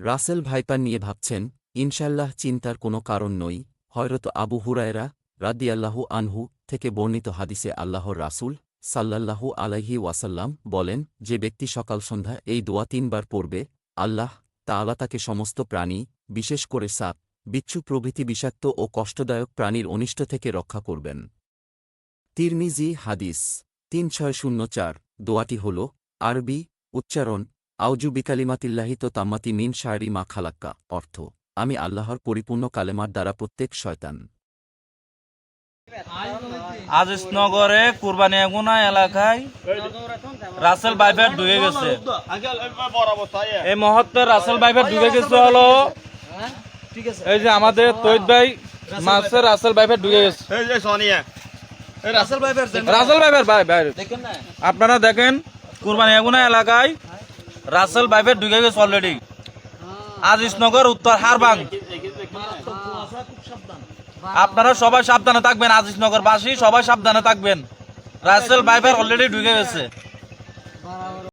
Russell viper নিয়ে ভাবছেন ইনশাল্লাহ চিন্তার কোনো কারণ নই, হয়রত আবু হুরায়রা রাদিয়াল্লাহু আনহু থেকে বর্ণিত হাদিসে আল্লাহর রাসূল সাল্লাল্লাহু আলাইহি ওয়াসাল্লাম বলেন, যে ব্যক্তি সকাল সন্ধ্যা এই দোয়া তিনবার পড়বে, আল্লাহ তাআলা তাকে সমস্ত প্রাণী, বিশেষ করে সাপ, বিচ্ছু প্রভৃতি বিষাক্ত ও কষ্টদায়ক প্রাণীর অনিষ্ট থেকে রক্ষা করবেন। তিরমিজি হাদিস তিন ছয় শূন্য চার, দোয়াটি হল, আরবি, উচ্চারণ আউজু বিকালিমাতিল্লাহি তো তাম্মাতি মিন শায়রি মা খালাক্কা অর্থ আমি আল্লাহর পরিপূর্ণ কালেমার দ্বারা প্রত্যেক শয়তান। আজিজনগরে কুরবানি এগুনা এলাকায় রাসেল বাইফের ঢুকে গেছে। এই মুহূর্তে রাসেল বাইফের ঢুকে গেছে হলো এই যে আমাদের তৈত ভাই মাসের রাসেল বাইফের ঢুকে গেছে। রাসেল বাইফের ভাই ভাই। আপনারা দেখেন কুরবানি এগুনা এলাকায় রাসেল বাইফের ঢুকে গেছে অলরেডি আজিজনগর উত্তর হারবাং। আপনারা সবাই সাবধানে থাকবেন আজিজনগর বাসী সবাই সাবধানে থাকবেন। রাসেল বাইফের অলরেডি ঢুকে গেছে